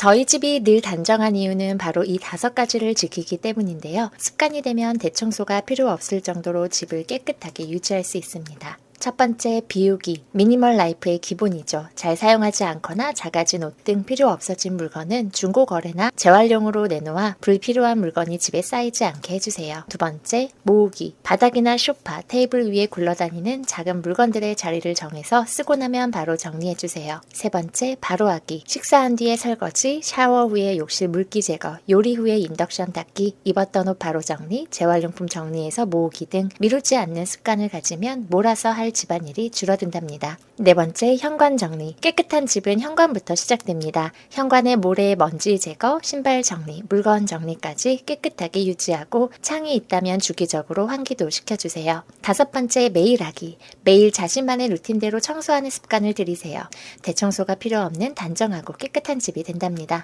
저희 집이 늘 단정한 이유는 바로 이 다섯 가지를 지키기 때문인데요. 습관이 되면 대청소가 필요 없을 정도로 집을 깨끗하게 유지할 수 있습니다. 첫 번째, 비우기. 미니멀 라이프의 기본이죠. 잘 사용하지 않거나 작아진 옷 등 필요 없어진 물건은 중고 거래나 재활용으로 내놓아 불필요한 물건이 집에 쌓이지 않게 해주세요. 두 번째, 모으기. 바닥이나 소파, 테이블 위에 굴러다니는 작은 물건들의 자리를 정해서 쓰고 나면 바로 정리해주세요. 세 번째, 바로 하기. 식사한 뒤에 설거지, 샤워 후에 욕실 물기 제거, 요리 후에 인덕션 닦기, 입었던 옷 바로 정리, 재활용품 정리해서 모으기 등 미루지 않는 습관을 가지면 몰아서 할 집안일이 줄어든답니다. 네 번째, 현관 정리. 깨끗한 집은 현관부터 시작됩니다. 현관의 모래, 먼지 제거, 신발 정리, 물건 정리까지 깨끗하게 유지하고 창이 있다면 주기적으로 환기도 시켜주세요. 다섯 번째, 매일 하기. 매일 자신만의 루틴대로 청소하는 습관을 들이세요. 대청소가 필요 없는 단정하고 깨끗한 집이 된답니다.